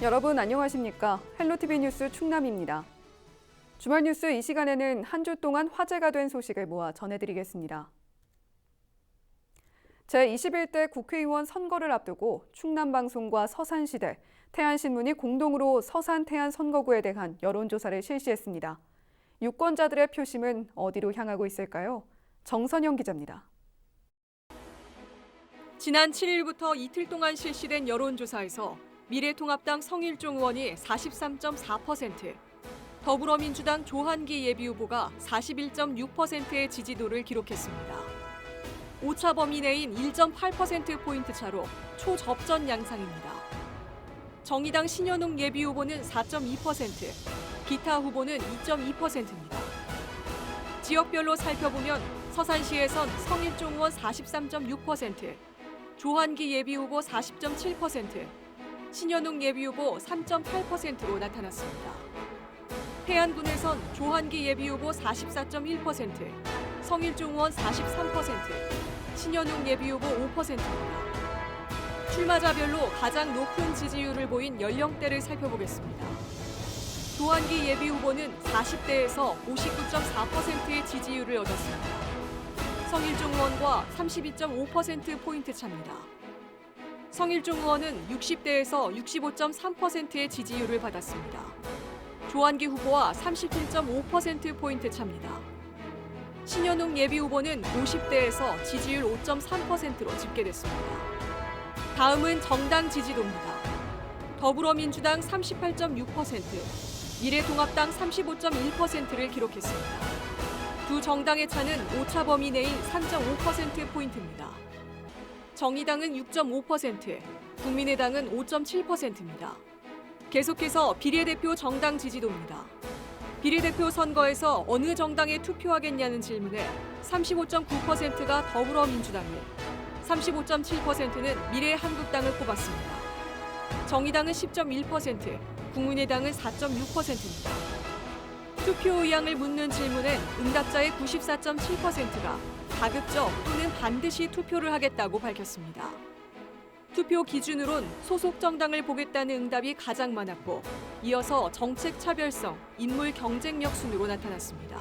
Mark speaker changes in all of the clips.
Speaker 1: 여러분 안녕하십니까? 헬로티비 뉴스 충남입니다. 주말 뉴스 이 시간에는 한 주 동안 화제가 된 소식을 모아 전해드리겠습니다. 제21대 국회의원 선거를 앞두고 충남방송과 서산시대, 태안신문이 공동으로 서산 태안 선거구에 대한 여론조사를 실시했습니다. 유권자들의 표심은 어디로 향하고 있을까요? 정선영 기자입니다.
Speaker 2: 지난 7일부터 이틀 동안 실시된 여론조사에서 미래통합당 성일종 의원이 43.4%, 더불어민주당 조한기 예비후보가 41.6%의 지지도를 기록했습니다. 오차 범위 내인 1.8%포인트 차로 초접전 양상입니다. 정의당 신현웅 예비후보는 4.2%, 기타 후보는 2.2%입니다. 지역별로 살펴보면 서산시에선 성일종 의원 43.6%, 조한기 예비후보 40.7%, 신현웅 예비후보 3.8%로 나타났습니다. 해안군에선 조한기 예비후보 44.1%, 성일종 의원 43%, 신현웅 예비후보 5%입니다. 출마자별로 가장 높은 지지율을 보인 연령대를 살펴보겠습니다. 조한기 예비후보는 40대에서 59.4%의 지지율을 얻었습니다. 성일종 의원과 32.5%포인트 차입니다. 성일종 의원은 60대에서 65.3%의 지지율을 받았습니다. 조한기 후보와 37.5%포인트 차입니다. 신현웅 예비 후보는 50대에서 지지율 5.3%로 집계됐습니다. 다음은 정당 지지도입니다. 더불어민주당 38.6%, 미래통합당 35.1%를 기록했습니다. 두 정당의 차는 오차 범위 내인 3.5%포인트입니다. 정의당은 6.5%, 국민의당은 5.7%입니다. 계속해서 비례대표 정당 지지도입니다. 비례대표 선거에서 어느 정당에 투표하겠냐는 질문에 35.9%가 더불어민주당을, 35.7%는 미래한국당을 뽑았습니다. 정의당은 10.1%, 국민의당은 4.6%입니다. 투표 의향을 묻는 질문엔 응답자의 94.7%가 가급적 또는 반드시 투표를 하겠다고 밝혔습니다. 투표 기준으론 소속 정당을 보겠다는 응답이 가장 많았고 이어서 정책 차별성, 인물 경쟁력 순으로 나타났습니다.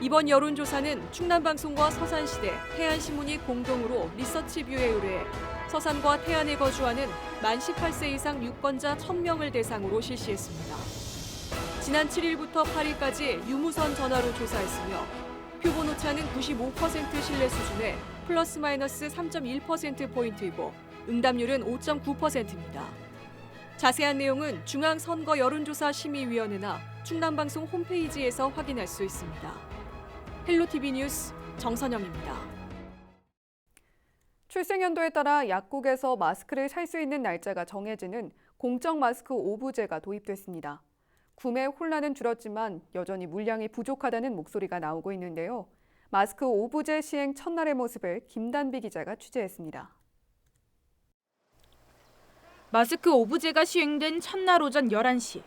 Speaker 2: 이번 여론조사는 충남방송과 서산시대, 태안신문이 공동으로 리서치뷰에 의뢰해 서산과 태안에 거주하는 만 18세 이상 유권자 1000명을 대상으로 실시했습니다. 지난 7일부터 8일까지 유무선 전화로 조사했으며 표본 오차는 95% 신뢰 수준에 플러스 마이너스 3.1%포인트이고 응답률은 5.9%입니다. 자세한 내용은 중앙 선거 여론조사 심의위원회나 충남방송 홈페이지에서 확인할 수 있습니다. 헬로티비 뉴스 정선영입니다.
Speaker 1: 출생 연도에 따라 약국에서 마스크를 살 수 있는 날짜가 정해지는 공적 마스크 오부제가 도입됐습니다. 구매 혼란은 줄었지만 여전히 물량이 부족하다는 목소리가 나오고 있는데요. 마스크 오부제 시행 첫날의 모습을 김단비 기자가 취재했습니다.
Speaker 3: 마스크 오부제가 시행된 첫날 오전 11시.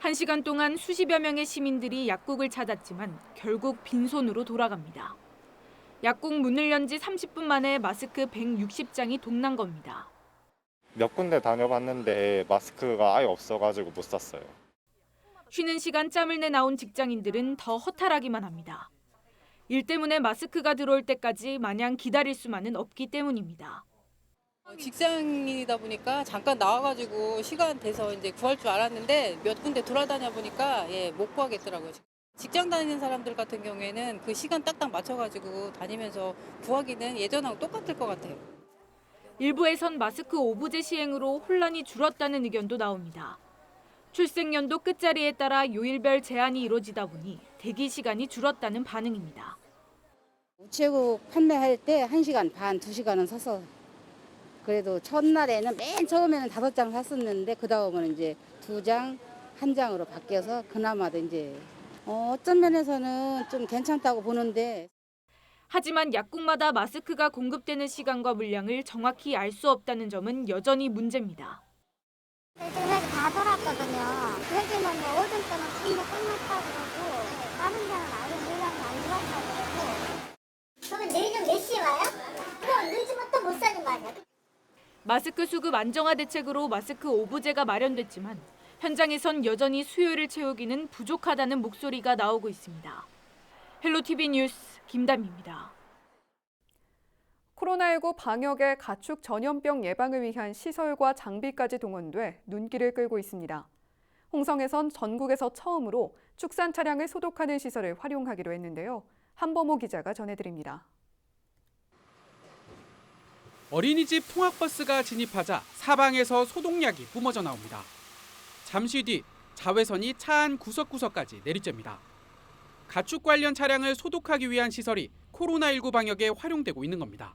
Speaker 3: 1시간 동안 수십여 명의 시민들이 약국을 찾았지만 결국 빈손으로 돌아갑니다. 약국 문을 연 지 30분 만에 마스크 160장이 동난 겁니다.
Speaker 4: 몇 군데 다녀봤는데 마스크가 아예 없어가지고 못 샀어요.
Speaker 3: 쉬는 시간 짬을 내 나온 직장인들은 더 허탈하기만 합니다. 일 때문에 마스크가 들어올 때까지 마냥 기다릴 수만은 없기 때문입니다.
Speaker 5: 직장인이다 보니까 잠깐 나와가지고 시간 돼서 이제 구할 줄 알았는데 몇 군데 돌아다녀 보니까 예, 못 구하겠더라고요. 직장 다니는 사람들 같은 경우에는 그 시간 딱딱 맞춰가지고 다니면서 구하기는 예전하고 똑같을 것 같아요.
Speaker 3: 일부에선 마스크 오부제 시행으로 혼란이 줄었다는 의견도 나옵니다. 출생연도 끝자리에 따라 요일별 제한이 이루어지다 보니 대기 시간이 줄었다는 반응입니다.
Speaker 6: 우체국 판매할 때 1시간 반, 2시간은 서서 그래도 첫날에는 맨 처음에는 다섯 장 샀었는데 그 다음은 이제 두 장, 한 장으로 바뀌어서 그나마도 이제 어, 어떤 면에서는 좀 괜찮다고 보는데
Speaker 3: 하지만 약국마다 마스크가 공급되는 시간과 물량을 정확히 알 수 없다는 점은 여전히 문제입니다.
Speaker 7: 지금 회기 다 돌았거든요. 회기는 뭐 오전 때는 충분히 끝났다 그러고 다른 데는 아예 물량이 안 들어왔다 그러고 그러면 내일은 몇 시에 와요? 그럼 늦으면 또 못 사는 거 아니야?
Speaker 3: 마스크 수급 안정화 대책으로 마스크 오부제가 마련됐지만 현장에선 여전히 수요를 채우기는 부족하다는 목소리가 나오고 있습니다. 헬로티비 뉴스 김담입니다.
Speaker 1: 코로나19 방역에 가축 전염병 예방을 위한 시설과 장비까지 동원돼 눈길을 끌고 있습니다. 홍성에선 전국에서 처음으로 축산 차량을 소독하는 시설을 활용하기로 했는데요. 한범호 기자가 전해드립니다.
Speaker 8: 어린이집 통학버스가 진입하자 사방에서 소독약이 뿜어져 나옵니다. 잠시 뒤 자외선이 차 안 구석구석까지 내리쬐니다. 가축 관련 차량을 소독하기 위한 시설이 코로나19 방역에 활용되고 있는 겁니다.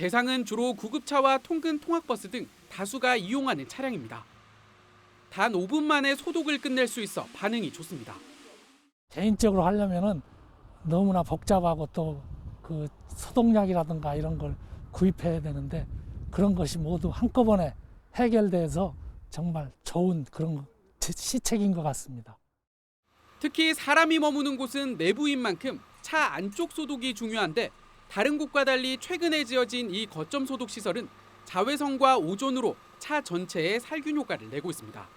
Speaker 8: 대상은 주로 구급차와 통근 통학버스 등 다수가 이용하는 차량입니다. 단 5분 만에 소독을 끝낼 수 있어 반응이 좋습니다.
Speaker 9: 개인적으로 하려면은 너무나 복잡하고 또 그 소독약이라든가 이런 걸 구입해야 되는데 그런 것이 모두 한꺼번에 해결돼서 정말 좋은 그런 시책인 것 같습니다.
Speaker 8: 특히 사람이 머무는 곳은 내부인 만큼 차 안쪽 소독이 중요한데 다른 곳과 달리 최근에 지어진 이 거점 소독 시설은 자외선과 오존으로 차 전체에 살균 효과를 내고 있습니다.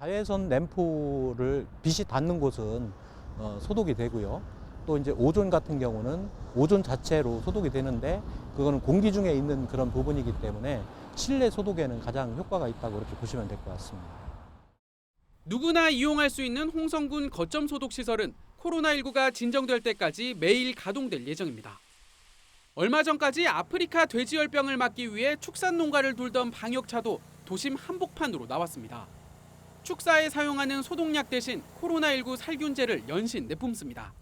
Speaker 10: 자외선 램프를 빛이 닿는 곳은 어, 소독이 되고요. 또 이제 오존 같은 경우는 오존 자체로 소독이 되는데 그거는 공기 중에 있는 그런 부분이기 때문에 실내 소독에는 가장 효과가 있다고 그렇게 보시면 될 것 같습니다.
Speaker 8: 누구나 이용할 수 있는 홍성군 거점 소독 시설은 코로나19가 진정될 때까지 매일 가동될 예정입니다. 얼마 전까지 아프리카 돼지열병을 막기 위해 축산 농가를 돌던 방역차도 도심 한복판으로 나왔습니다. 축사에 사용하는 소독약 대신 코로나19 살균제를 연신 내뿜습니다.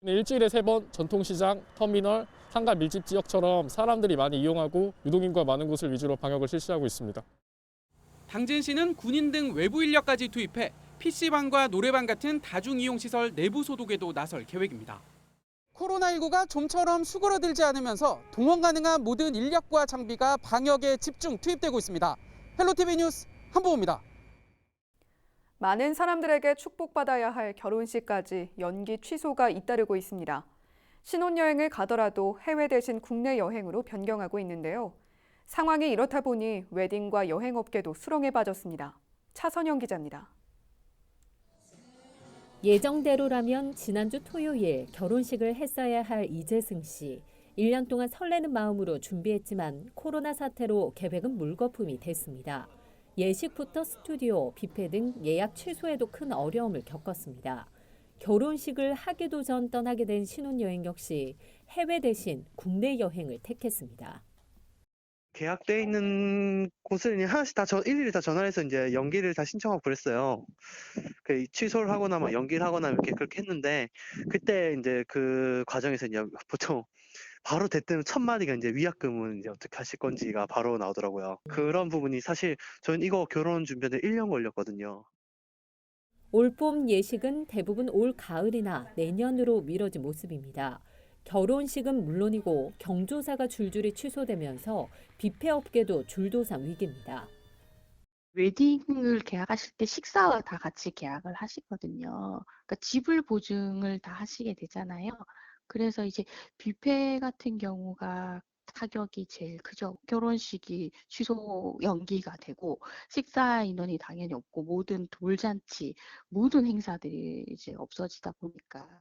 Speaker 11: 일주일에 세 번 전통시장, 터미널, 상가 밀집 지역처럼 사람들이 많이 이용하고 유동인구가 많은 곳을 위주로 방역을 실시하고 있습니다.
Speaker 8: 당진시는 군인 등 외부 인력까지 투입해 PC방과 노래방 같은 다중이용시설 내부 소독에도 나설 계획입니다. 코로나19가 좀처럼 수그러들지 않으면서 동원 가능한 모든 인력과 장비가 방역에 집중 투입되고 있습니다. 헬로티비 뉴스 한보호입니다.
Speaker 1: 많은 사람들에게 축복받아야 할 결혼식까지 연기 취소가 잇따르고 있습니다. 신혼여행을 가더라도 해외 대신 국내 여행으로 변경하고 있는데요. 상황이 이렇다 보니 웨딩과 여행업계도 수렁에 빠졌습니다. 차선영 기자입니다.
Speaker 12: 예정대로라면 지난주 토요일 결혼식을 했어야 할 이재승 씨. 1년 동안 설레는 마음으로 준비했지만 코로나 사태로 계획은 물거품이 됐습니다. 예식부터 스튜디오, 뷔페 등 예약 취소에도 큰 어려움을 겪었습니다. 결혼식을 하기도 전 떠나게 된 신혼여행 역시 해외 대신 국내 여행을 택했습니다.
Speaker 13: 계약돼 있는 곳을 하나씩 다 저, 일일이 다 전화를 해서 이제 연기를 다 신청하고 그랬어요. 그 취소를 하거나 뭐 연기를 하거나 이렇게 그렇게 했는데 그때 이제 그 과정에서 이제 보통 바로 대뜸 첫 마디가 이제 위약금은 이제 어떻게 하실 건지가 바로 나오더라고요. 그런 부분이 사실 저는 이거 결혼 준비하는데 1년 걸렸거든요.
Speaker 12: 올봄 예식은 대부분 올 가을이나 내년으로 미뤄진 모습입니다. 결혼식은 물론이고 경조사가 줄줄이 취소되면서 뷔페 업계도 줄도상 위기입니다.
Speaker 14: 웨딩을 계약하실 때 식사와 다 같이 계약을 하시거든요. 그러니까 지불 보증을 다 하시게 되잖아요. 그래서 이제 뷔페 같은 경우가 타격이 제일 크죠. 결혼식이 취소 연기가 되고 식사 인원이 당연히 없고 모든 돌잔치, 모든 행사들이 이제 없어지다 보니까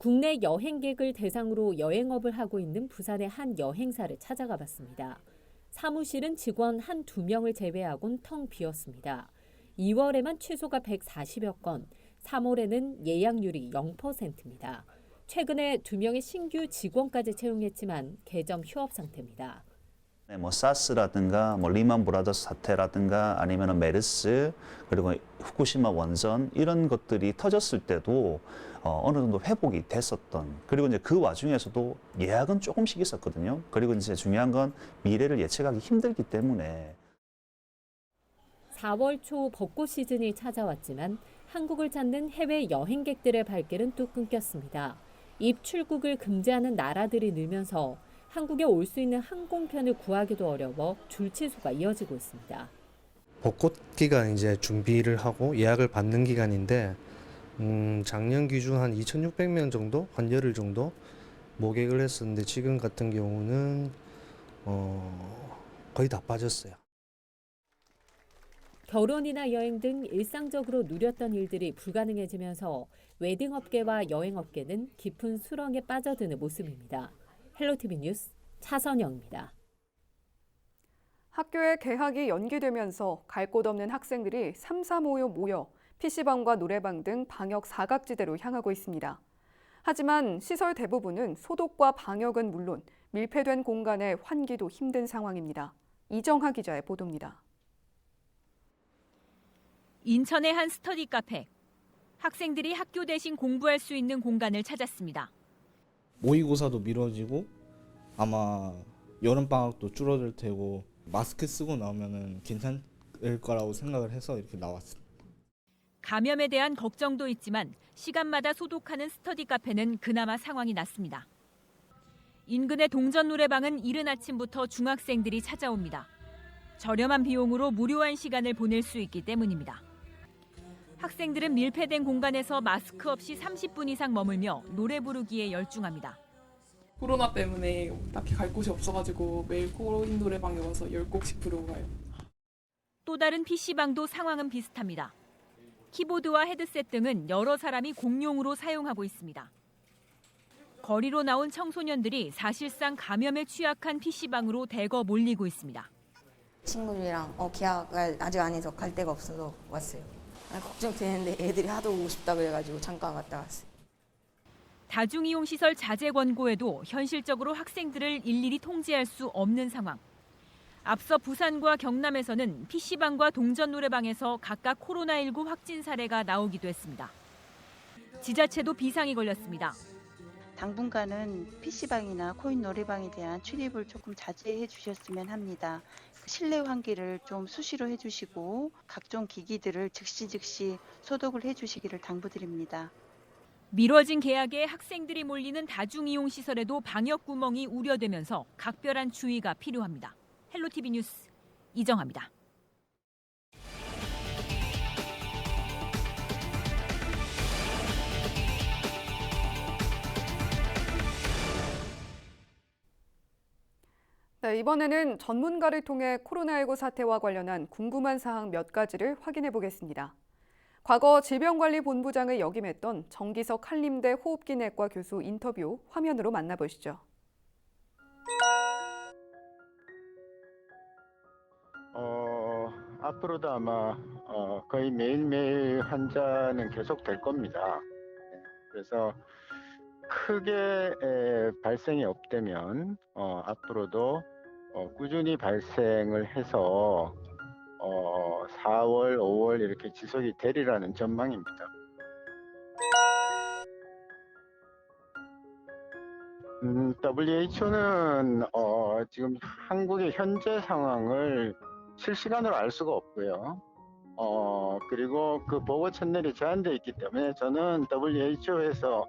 Speaker 12: 국내 여행객을 대상으로 여행업을 하고 있는 부산의 한 여행사를 찾아가 봤습니다. 사무실은 직원 한 두 명을 제외하곤 텅 비었습니다. 2월에만 취소가 140여 건, 3월에는 예약률이 0%입니다. 최근에 두 명의 신규 직원까지 채용했지만 개점 휴업 상태입니다.
Speaker 15: 네, 뭐 사스라든가 뭐 리만 브라더스 사태라든가 아니면 메르스 그리고 후쿠시마 원전 이런 것들이 터졌을 때도 어, 어느 정도 회복이 됐었던 그리고 이제 그 와중에서도 예약은 조금씩 있었거든요. 그리고 이제 중요한 건 미래를 예측하기 힘들기 때문에
Speaker 12: 4월 초 벚꽃 시즌이 찾아왔지만 한국을 찾는 해외 여행객들의 발길은 또 끊겼습니다. 입출국을 금지하는 나라들이 늘면서 한국에 올 수 있는 항공편을 구하기도 어려워 줄 취소가 이어지고 있습니다.
Speaker 16: 벚꽃 기간 이제 준비를 하고 예약을 받는 기간인데 음, 작년 기준 한 2,600명 정도, 한 열흘 정도 모객을 했었는데 지금 같은 경우는 어, 거의 다 빠졌어요.
Speaker 12: 결혼이나 여행 등 일상적으로 누렸던 일들이 불가능해지면서 웨딩 업계와 여행 업계는 깊은 수렁에 빠져드는 모습입니다. 헬로티비 뉴스 차선영입니다.
Speaker 1: 학교의 개학이 연기되면서 갈 곳 없는 학생들이 삼삼오오 모여 PC방과 노래방 등 방역 사각지대로 향하고 있습니다. 하지만 시설 대부분은 소독과 방역은 물론 밀폐된 공간의 환기도 힘든 상황입니다. 이정하 기자의 보도입니다.
Speaker 17: 인천의 한 스터디 카페. 학생들이 학교 대신 공부할 수 있는 공간을 찾았습니다.
Speaker 18: 모의고사도 미뤄지고 아마 여름 방학도 줄어들 테고 마스크 쓰고 나오면은 괜찮을 거라고 생각을 해서 이렇게 나왔습니다.
Speaker 17: 감염에 대한 걱정도 있지만 시간마다 소독하는 스터디 카페는 그나마 상황이 낫습니다. 인근의 동전 노래방은 이른 아침부터 중학생들이 찾아옵니다. 저렴한 비용으로 무료한 시간을 보낼 수 있기 때문입니다. 학생들은 밀폐된 공간에서 마스크 없이 30분 이상 머물며 노래 부르기에 열중합니다.
Speaker 19: 코로나 때문에 딱히 갈 곳이 없어가지고 매일 코인 노래방에 와서 10곡씩 부르고 가요.
Speaker 17: 또 다른 PC방도 상황은 비슷합니다. 키보드와 헤드셋 등은 여러 사람이 공용으로 사용하고 있습니다. 거리로 나온 청소년들이 사실상 감염에 취약한 PC방으로 대거 몰리고 있습니다.
Speaker 20: 친구들이랑 어, 계약을 아직 안 해서 갈 데가 없어서 왔어요. 아, 걱정되는데 애들이 하도 오고 싶다 그래가지고 잠깐 갔다 왔어요.
Speaker 17: 다중이용시설 자제 권고에도 현실적으로 학생들을 일일이 통제할 수 없는 상황. 앞서 부산과 경남에서는 PC방과 동전 노래방에서 각각 코로나19 확진 사례가 나오기도 했습니다. 지자체도 비상이 걸렸습니다.
Speaker 21: 당분간은 PC방이나 코인 노래방에 대한 출입을 조금 자제해 주셨으면 합니다. 그 실내 환기를 좀 수시로 해 주시고 각종 기기들을 즉시 즉시 소독을 해 주시기를 당부드립니다.
Speaker 17: 미뤄진 계약에 학생들이 몰리는 다중이용 시설에도 방역 구멍이 우려되면서 각별한 주의가 필요합니다. 헬로티비 뉴스 이정합니다.
Speaker 1: 네, 이번에는 전문가를 통해 코로나19 사태와 관련한 궁금한 사항 몇 가지를 확인해 보겠습니다. 과거 질병관리본부장을 역임했던 정기석 한림대 호흡기내과 교수 인터뷰 화면으로 만나보시죠.
Speaker 22: 앞으로도 아마 어, 거의 매일매일 환자는 계속 될 겁니다. 네, 그래서 크게 에, 발생이 없다면 어, 앞으로도 어, 꾸준히 발생을 해서 어, 4월, 5월 이렇게 지속이 되리라는 전망입니다. 음, WHO는 어, 지금 한국의 현재 상황을 실시간으로 알 수가 없고요. 어, 그리고 그 보고 채널이 제한되어 있기 때문에 저는 WHO에서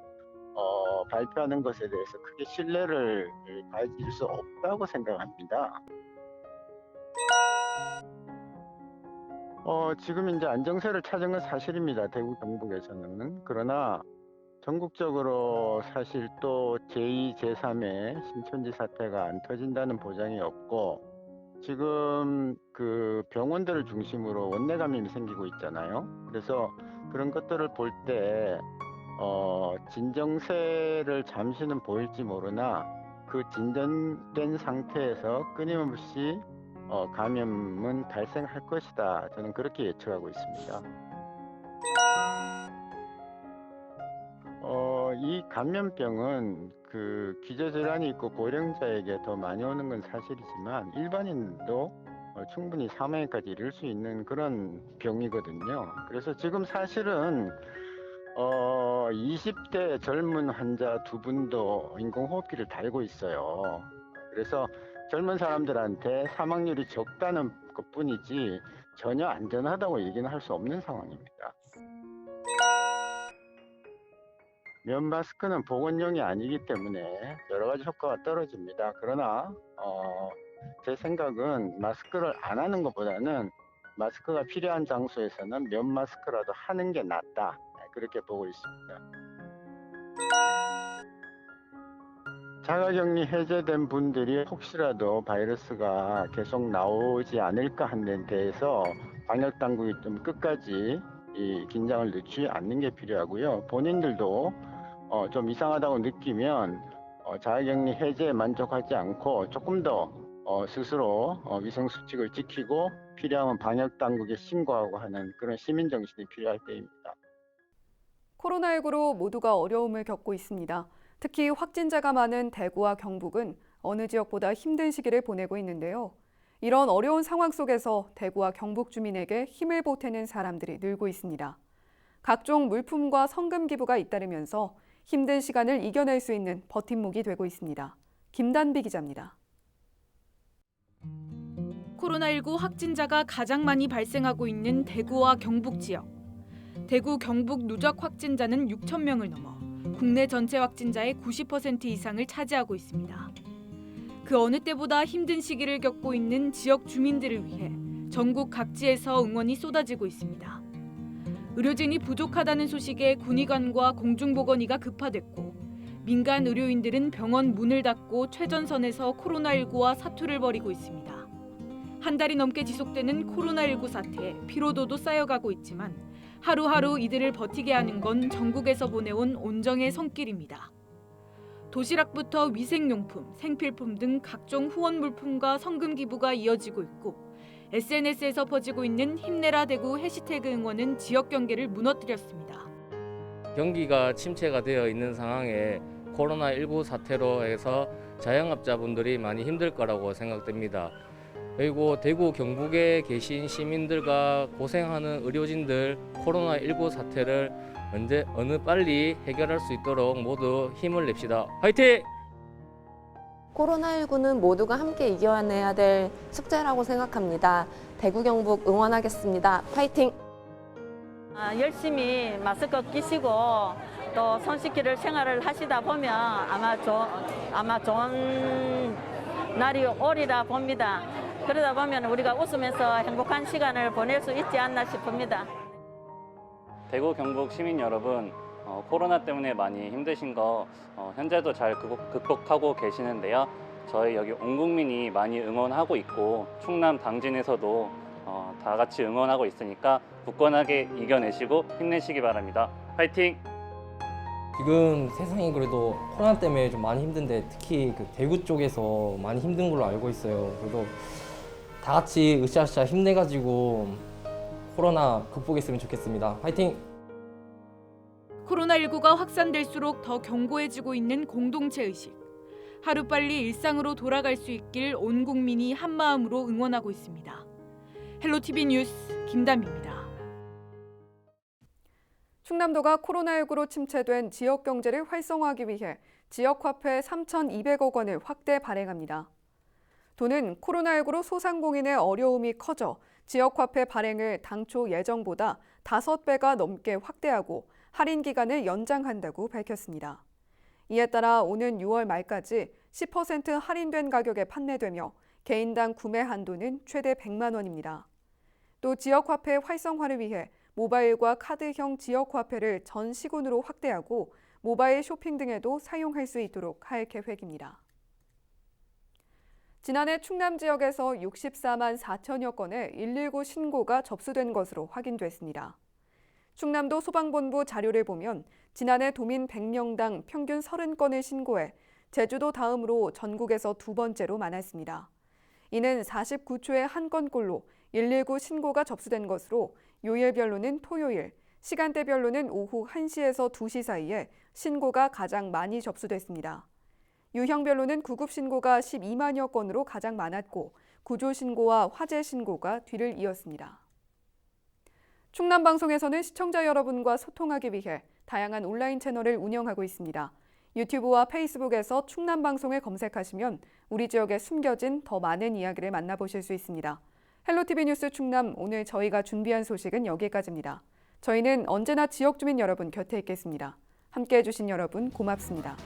Speaker 22: 어, 발표하는 것에 대해서 크게 신뢰를 가질 수 없다고 생각합니다. 어, 지금 이제 안정세를 찾은 건 사실입니다. 대구 경북에서는. 그러나 전국적으로 사실 또 제2, 제3의 신천지 사태가 안 터진다는 보장이 없고 지금 그 병원들을 중심으로 원내 감염이 생기고 있잖아요. 그래서 그런 것들을 볼 때 어, 진정세를 잠시는 보일지 모르나 그 진전된 상태에서 끊임없이 어, 감염은 발생할 것이다. 저는 그렇게 예측하고 있습니다. 어, 이 감염병은 그 기저질환이 있고 고령자에게 더 많이 오는 건 사실이지만 일반인도 어, 충분히 사망에까지 이를 수 있는 그런 병이거든요. 그래서 지금 사실은 어, 20대 젊은 환자 두 분도 인공호흡기를 달고 있어요. 그래서 젊은 사람들한테 사망률이 적다는 것 뿐이지 전혀 안전하다고 얘기는 할 수 없는 상황입니다. 면 마스크는 보건용이 아니기 때문에 여러 가지 효과가 떨어집니다. 그러나 어, 제 생각은 마스크를 안 하는 것보다는 마스크가 필요한 장소에서는 면 마스크라도 하는 게 낫다. 그렇게 보고 있습니다. 자가격리 해제된 분들이 혹시라도 바이러스가 계속 나오지 않을까 하는 데 대해서 방역 당국이 좀 끝까지 이 긴장을 늦추지 않는 게 필요하고요. 본인들도 어, 좀 이상하다고 느끼면 어, 자가격리 해제에 만족하지 않고 조금 더 어, 스스로 어, 위생 수칙을 지키고 필요하면 방역 당국에 신고하고 하는 그런 시민 정신이 필요할 때입니다.
Speaker 1: 코로나19로 모두가 어려움을 겪고 있습니다. 특히 확진자가 많은 대구와 경북은 어느 지역보다 힘든 시기를 보내고 있는데요. 이런 어려운 상황 속에서 대구와 경북 주민에게 힘을 보태는 사람들이 늘고 있습니다. 각종 물품과 성금 기부가 잇따르면서 힘든 시간을 이겨낼 수 있는 버팀목이 되고 있습니다. 김단비 기자입니다.
Speaker 3: 코로나19 확진자가 가장 많이 발생하고 있는 대구와 경북 지역. 대구 경북 누적 확진자는 6천 명을 넘어 국내 전체 확진자의 90% 이상을 차지하고 있습니다. 그 어느 때보다 힘든 시기를 겪고 있는 지역 주민들을 위해 전국 각지에서 응원이 쏟아지고 있습니다. 의료진이 부족하다는 소식에 군의관과 공중보건의가 급파됐고 민간 의료인들은 병원 문을 닫고 최전선에서 코로나19와 사투를 벌이고 있습니다. 한 달이 넘게 지속되는 코로나19 사태에 피로도도 쌓여가고 있지만 하루하루 이들을 버티게 하는 건 전국에서 보내온 온정의 손길입니다. 도시락부터 위생용품, 생필품 등 각종 후원 물품과 성금 기부가 이어지고 있고 SNS에서 퍼지고 있는 힘내라 대구 해시태그 응원은 지역 경계를 무너뜨렸습니다.
Speaker 23: 경기가 침체가 되어 있는 상황에 코로나19 사태로 해서 자영업자분들이 많이 힘들 거라고 생각됩니다. 그리고 대구 경북에 계신 시민들과 고생하는 의료진들 코로나19 사태를 언제 어느 빨리 해결할 수 있도록 모두 힘을 냅시다. 화이팅!
Speaker 24: 코로나19는 모두가 함께 이겨내야 될 숙제라고 생각합니다. 대구 경북 응원하겠습니다. 파이팅!
Speaker 25: 아, 열심히 마스크 끼시고 또 손 씻기를 생활을 하시다 보면 아마 조, 아마 좋은 날이 오리라 봅니다. 그러다 보면 우리가 웃으면서 행복한 시간을 보낼 수 있지 않나 싶습니다.
Speaker 26: 대구 경북 시민 여러분 어, 코로나 때문에 많이 힘드신 거 어, 현재도 잘 극복, 극복하고 계시는데요. 저희 여기 온 국민이 많이 응원하고 있고 충남 당진에서도 어, 다 같이 응원하고 있으니까 굳건하게 이겨내시고 힘내시기 바랍니다. 화이팅!
Speaker 27: 지금 세상이 그래도 코로나 때문에 좀 많이 힘든데 특히 그 대구 쪽에서 많이 힘든 걸로 알고 있어요. 그래도 다 같이 으쌰으쌰 힘내가지고 코로나 극복했으면 좋겠습니다. 화이팅!
Speaker 3: 코로나19가 확산될수록 더 견고해지고 있는 공동체 의식. 하루빨리 일상으로 돌아갈 수 있길 온 국민이 한 마음으로 응원하고 있습니다. 헬로티비 뉴스 김담비입니다.
Speaker 1: 충남도가 코로나19로 침체된 지역 경제를 활성화하기 위해 지역 화폐 3,200억 원을 확대 발행합니다. 도는 코로나19로 소상공인의 어려움이 커져 지역 화폐 발행을 당초 예정보다 5배가 넘게 확대하고 할인 기간을 연장한다고 밝혔습니다. 이에 따라 오는 6월 말까지 10% 할인된 가격에 판매되며 개인당 구매 한도는 최대 100만 원입니다. 또 지역 화폐 활성화를 위해 모바일과 카드형 지역 화폐를 전 시군으로 확대하고 모바일 쇼핑 등에도 사용할 수 있도록 할 계획입니다. 지난해 충남 지역에서 64만 4천여 건의 119 신고가 접수된 것으로 확인됐습니다. 충남도 소방본부 자료를 보면 지난해 도민 100명당 평균 30건을 신고해 제주도 다음으로 전국에서 두 번째로 많았습니다. 이는 49초에 한 건꼴로 119 신고가 접수된 것으로 요일별로는 토요일, 시간대별로는 오후 1시에서 2시 사이에 신고가 가장 많이 접수됐습니다. 유형별로는 구급 신고가 12만여 건으로 가장 많았고 구조 신고와 화재 신고가 뒤를 이었습니다. 충남 방송에서는 시청자 여러분과 소통하기 위해 다양한 온라인 채널을 운영하고 있습니다. 유튜브와 페이스북에서 충남 방송을 검색하시면 우리 지역에 숨겨진 더 많은 이야기를 만나보실 수 있습니다. 헬로티비 뉴스 충남 오늘 저희가 준비한 소식은 여기까지입니다. 저희는 언제나 지역 주민 여러분 곁에 있겠습니다. 함께 해주신 여러분 고맙습니다.